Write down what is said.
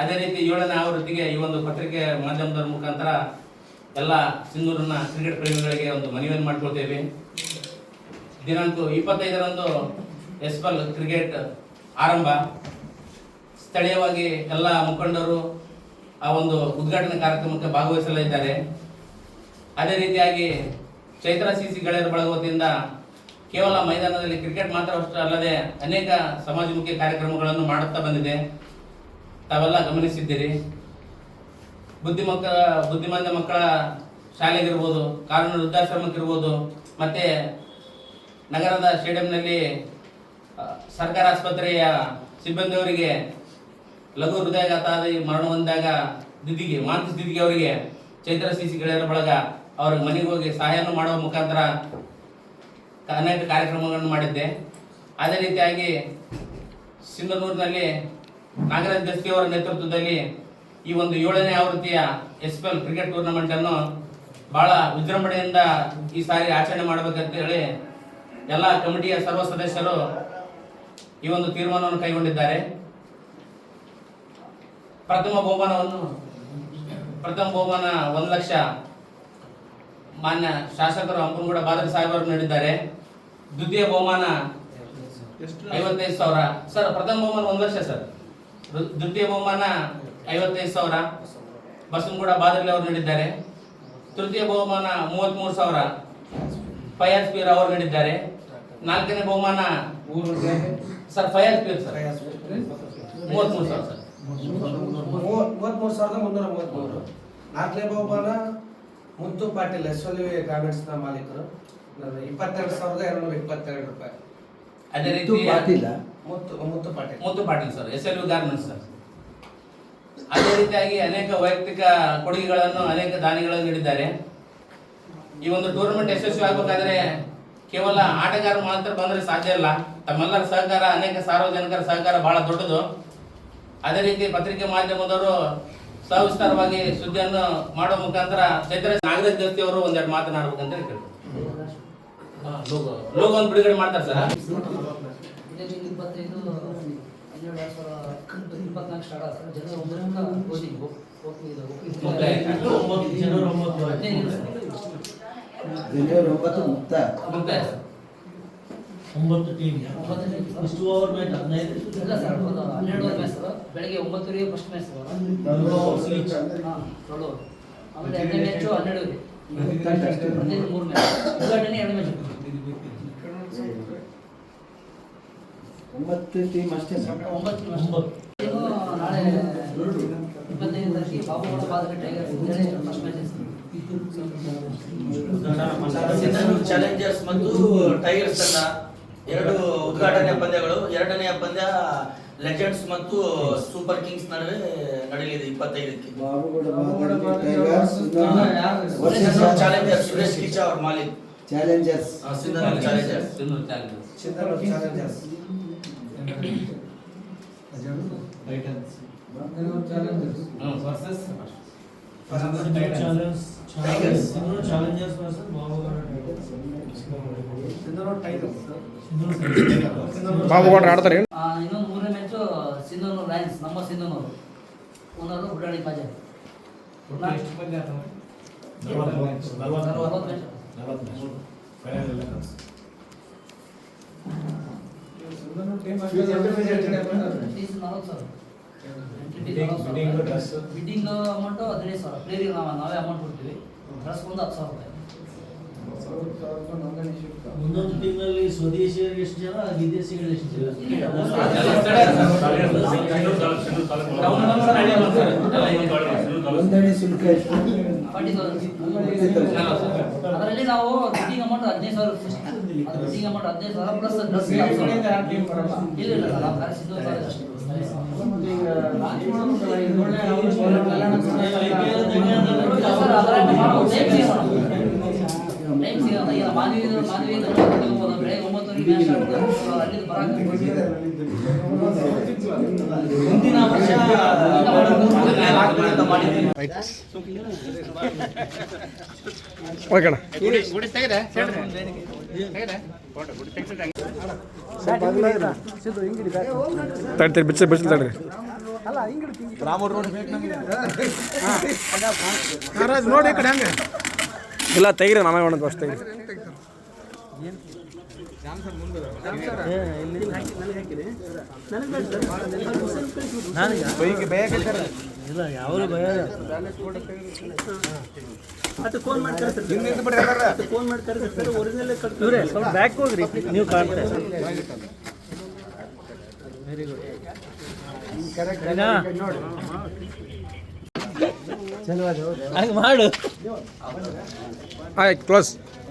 ಅದೇ ರೀತಿ ಏಳನೇ ಆವೃತ್ತಿಗೆ ಈ ಒಂದು ಪತ್ರಿಕೆ ಮಾಧ್ಯಮದ ಮುಖಾಂತರ ಎಲ್ಲ ಸಿಂಧೂರಿನ ಕ್ರಿಕೆಟ್ ಪ್ರೇಮಿಗಳಿಗೆ ಒಂದು ಮನವಿಯನ್ನು ಮಾಡ್ಕೊಳ್ತೇವೆ. ದಿನಾಂಕ ಇಪ್ಪತ್ತೈದರಂದು ಎಸ್ಪಲ್ ಕ್ರಿಕೆಟ್ ಆರಂಭ. ಸ್ಥಳೀಯವಾಗಿ ಎಲ್ಲ ಮುಖಂಡರು ಆ ಒಂದು ಉದ್ಘಾಟನಾ ಕಾರ್ಯಕ್ರಮಕ್ಕೆ ಭಾಗವಹಿಸಲಿದ್ದಾರೆ. ಅದೇ ರೀತಿಯಾಗಿ ಚೈತ್ರ ಸಿ ಗೆಳೆಯರ ಬಳಗವತಿಯಿಂದ ಕೇವಲ ಮೈದಾನದಲ್ಲಿ ಕ್ರಿಕೆಟ್ ಮಾತ್ರ ಅಲ್ಲದೆ ಅನೇಕ ಸಮಾಜಮುಖಿ ಕಾರ್ಯಕ್ರಮಗಳನ್ನು ಮಾಡುತ್ತಾ ಬಂದಿದೆ. ತಾವೆಲ್ಲ ಗಮನಿಸಿದ್ದೀರಿ. ಬುದ್ಧಿ ಮಕ್ಕಳ ಬುದ್ಧಿಮಾಂದ್ಯ ಮಕ್ಕಳ ಶಾಲೆಗಿರ್ಬೋದು, ಕಾನೂನು ವೃದ್ಧಾಶ್ರಮಕ್ಕಿರ್ಬೋದು, ಮತ್ತೆ ನಗರದ ಸ್ಟೇಡಿಯಂನಲ್ಲಿ ಸರ್ಕಾರಿ ಆಸ್ಪತ್ರೆಯ ಸಿಬ್ಬಂದಿಯವರಿಗೆ ಲಘು ಹೃದಯಾಘಾತ ಮರಣ ಹೊಂದಾಗ ದಿದಿಗೆ ಮಾಂತ ದಿದಿಗೆ ಅವರಿಗೆ ಚೈತ್ರ ಸಿಸಿ ಗೆಳೆಯರ ಬಳಗ ಅವ್ರ ಮನೆಗೆ ಹೋಗಿ ಸಹಾಯವನ್ನು ಮಾಡುವ ಮುಖಾಂತರ ಅನೇಕ ಕಾರ್ಯಕ್ರಮಗಳನ್ನು ಮಾಡಿದ್ದೆ. ಅದೇ ರೀತಿಯಾಗಿ ಸಿಂಧನೂರಿನಲ್ಲಿ ನಾಗರಾಜ್ ದಸ್ತಿ ಅವರ ನೇತೃತ್ವದಲ್ಲಿ ಈ ಒಂದು ಏಳನೇ ಆವೃತ್ತಿಯ S P L cricket tournament ಅನ್ನು ಬಹಳ ವಿಜೃಂಭಣೆಯಿಂದ ಈ ಸಾರಿ ಆಚರಣೆ ಮಾಡಬೇಕಂತ ಹೇಳಿ ಎಲ್ಲ ಕಮಿಟಿಯ ಸರ್ವ ಸದಸ್ಯರು ಈ ಒಂದು ತೀರ್ಮಾನವನ್ನು ಕೈಗೊಂಡಿದ್ದಾರೆ. ಪ್ರಥಮ ಬಹುಮಾನವನ್ನು ಪ್ರಥಮ ಬಹುಮಾನ ಒಂದು ಲಕ್ಷ ಮಾನ್ಯ ಶಾಸಕರು ಹಂಪನಗೂಡ ಬಾದರ್ ಸಾಹೇಬರು ನೀಡಿದ್ದಾರೆ. ದ್ವಿತೀಯ ಬಹುಮಾನ ಐವತ್ತೈದು ಸಾವಿರ. ಸರ್ ಪ್ರಥಮ ಬಹುಮಾನ ಒಂದು ಲಕ್ಷ ಸರ್. ದ್ವಿತೀಯ ಬಹುಮಾನ ಐವತ್ತೈದು ಸಾವಿರ. ಬಸವನಗೂಡ ಬಾದರ್ಲಿ ಅವರು ನೀಡಿದ್ದಾರೆ. ತೃತೀಯ ಬಹುಮಾನ ಮೂವತ್ತ್ಮೂರು ಸಾವಿರ. ಫಯಾಜ್ ಪೀರ್ ಅವರು ನೀಡಿದ್ದಾರೆ. ನಾಲ್ಕನೇ ಬಹುಮಾನ ಸರ್ ಫಯಾಜ್ ಪೀರ್ ಸರ್. ಮೂವತ್ತ್ಮೂರು ಸಾವಿರ ಸರ್. ಮೂವತ್ತ್ಮೂರು ಸಾವಿರದ ಮುನ್ನೂರ ಮೂವತ್ತ್ಮೂರು ನಾಲ್ಕನೇ ಬಹುಮಾನ Muttu Patil S L V ಗಾರ್ಮೆಂಟ್ಸ್ನ ಮಾಲೀಕರು. ಇಪ್ಪತ್ತೆರಡು ಸಾವಿರದ ಎರಡುನೂರ ಇಪ್ಪತ್ತೆರಡು ರೂಪಾಯಿ. ಅದೇ ರೀತಿ Patil? Muttu Muttu Patil. Muttu Patil sir S L U garments sir. ಅದೇ ರೀತಿಯಾಗಿ ಅನೇಕ ವೈಯಕ್ತಿಕ ಕೊಡುಗೆಗಳನ್ನು ಅನೇಕ ದಾನಿಗಳನ್ನು ನೀಡಿದ್ದಾರೆ. ಈ ಒಂದು ಟೂರ್ನಮೆಂಟ್ ಯಶಸ್ವಿ ಆಗಬೇಕಾದ್ರೆ ಕೇವಲ ಆಟಗಾರ ಮಾತ್ರ ಬಂದ್ರೆ ಸಾಧ್ಯ ಇಲ್ಲ. ತಮ್ಮೆಲ್ಲರ ಸಹಕಾರ ಅನೇಕ ಸಾರ್ವಜನಿಕರ ಸಹಕಾರ ಬಹಳ ದೊಡ್ಡದು. ಅದೇ ರೀತಿ ಪತ್ರಿಕೆ ಮಾಧ್ಯಮದವರು ಸವಿಸ್ತಾರವಾಗಿ ಸುದ್ದಿಯನ್ನು ಮಾಡುವ ಮುಖಾಂತರ ಚೈತ್ರ ನಾಗರಾಜ್ ಜೋತಿ ಅವರು ಒಂದೆರಡು ಮಾತನಾಡಬೇಕಂತ ಕೇಳ್ತಾರೆ ಲೋಗೋ ಲೋಗೋ ಒಂದು ಬಿಡುಗಡೆ ಮಾಡ್ತಾರೆ ಸರ್. ಇದೇ ಇಪ್ಪತ್ತೈದು ಹನ್ನೆರಡು ಸಾವಿರ ಇಪ್ಪತ್ನಾಲ್ಕು ಸ್ಟಾರ್ಟ್ ಸರ್ ಜನವರಿ ಒಂಬತ್ತರಿಂದ ಮುಕ್ತಾಯ. ಜನವರಿ ಒಂಬತ್ತು. ಮುಕ್ತ ಒಂಬತ್ತು ಟೀಮ್. ಇಷ್ಟು ಓವರ್ ಮ್ಯಾಚ್ ಹದಿನೈದು? ಇಲ್ಲ ಸರ್ ಮ್ಯಾಚ್ ಸರ್. ಬೆಳಗ್ಗೆ ಒಂಬತ್ತುವರೆಗೆ first match sir. Twelve over ಆಮೇಲೆ ಎರಡನೇ ಮ್ಯಾಚು ಟೆಸ್ಟ್ ಮೂರು ಮ್ಯಾಚ್ ಉದ್ಘಾಟನೆ ಎರಡು ಮ್ಯಾಚ್ ಒಂಬತ್ತು ಟೀಮ್ ಅಷ್ಟೇ ಒಂಬತ್ತು ನಾಳೆ ಇಪ್ಪತ್ತೈದು ತಾರೀಕಿಗೆ ಬಾಬುಗೌಡ ಬಾದರಿ ಟೈಗರ್ಸ್ ಅಂತೇಳಿ ಫಸ್ಟ್ ಮ್ಯಾಚ್ ಚಾಲೆಂಜರ್ಸ್ ಮತ್ತು ಟೈಗರ್ಸ್ ತಂಡ ಎರಡು ಉದ್ಘಾಟನೆ ಪಂದ್ಯಗಳು. ಎರಡನೆಯ ಪಂದ್ಯ ಲೆಜೆಂಡ್ಸ್ ಮತ್ತು ಸೂಪರ್ ಕಿಂಗ್ಸ್ ನಡುವೆ ನಡೆಯಲಿದೆ ಇಪ್ಪತ್ತೈದಕ್ಕೆ. Challenger Badari tigers challengers Suresh Kicha ಅವ್ರ ಮಾಲೀಕ್. Challengers challengers challengers Chintana challengers hmm. Sindhanur challengers challengers Sindhanur challengers versus Babugouda tigers. Sindhanur tigers. ಬಾಬುಗೌಡ್ರು ಆಡ್ತಾರೆ ಏನು ಆ, ಇನ್ನೊಂದು ಮೂರನೇ ಮ್ಯಾಚು ಸಿಂಧೂರು ಲಯನ್ಸ್ ನಮ್ಮ ಸಿಂಧೂರು ಓನರು ಬುಡಾಣಿ ಪಾಜಾ ಅರವತ್ತು ಮ್ಯಾಚ್ ಬಿಡ್ಡಿಂಗ್ ಅಮೌಂಟು ಹದಿನೈದು ಸಾವಿರ ಪ್ಲೇಯರಿಗೆ ನಾವು ನಾವೇ ಅಮೌಂಟ್ ಕೊಡ್ತೀವಿ ಡ್ರೆಸ್ ಒಂದು ಹತ್ತು ಸಾವಿರ ರೂಪಾಯಿ ಒಂದೊಂದು ಟೀಮ್ನಲ್ಲಿ ಸ್ವದೇಶಿಯರಿಗೆ ಎಷ್ಟು ಜನ ವಿದೇಶಿಗಳು ಎಷ್ಟು ಜನ. ನೋಂದಣಿ ಶುಲ್ಕ ಎಷ್ಟು ತೌಸಂಡ್ ಅದರಲ್ಲಿ ನಾವು ಬಿಡ್ಡಿಂಗ್ ಅಮೌಂಟ್ ಹದಿನೈದು ಸಾವಿರ ಬಿಡ್ಡಿಂಗ್ ಅಮೌಂಟ್ ಹದಿನೈದು ಸಾವಿರ ಪ್ಲಸ್ ಡ್ರೆಸ್ ಇಲ್ಲ ಇಲ್ಲ ನಾವು ಕಾಲೇಜ್ ಅಷ್ಟೇ. ಮುಂದಿನ ವರ್ಷ ತಡ್ತೀರಿ ಬಿಚ್ಚ ಬಿಚ್ಚಲ್ ತಡ್ರಿ ಕಡೆ ಹಂಗೆ. ಇಲ್ಲ ತೆಗಿರಿ ನಾವೇ ಮಾಡೋದು ಅಷ್ಟು ತೆಗಿರಿ. ಇಲ್ಲ ಯಾವ್ದು ಭಯ ಇವ್ರೆ ಸ್ವಲ್ಪ ಬ್ಯಾಕ್ ಹೋಗ್ರಿ. ನೀವು ಕಾಣ್ತಾರೆ ವೆರಿ ಗುಡ್ ಹಂಗೆ ಮಾಡು. ಆಯ್ತು ಕ್ಲೋಸ್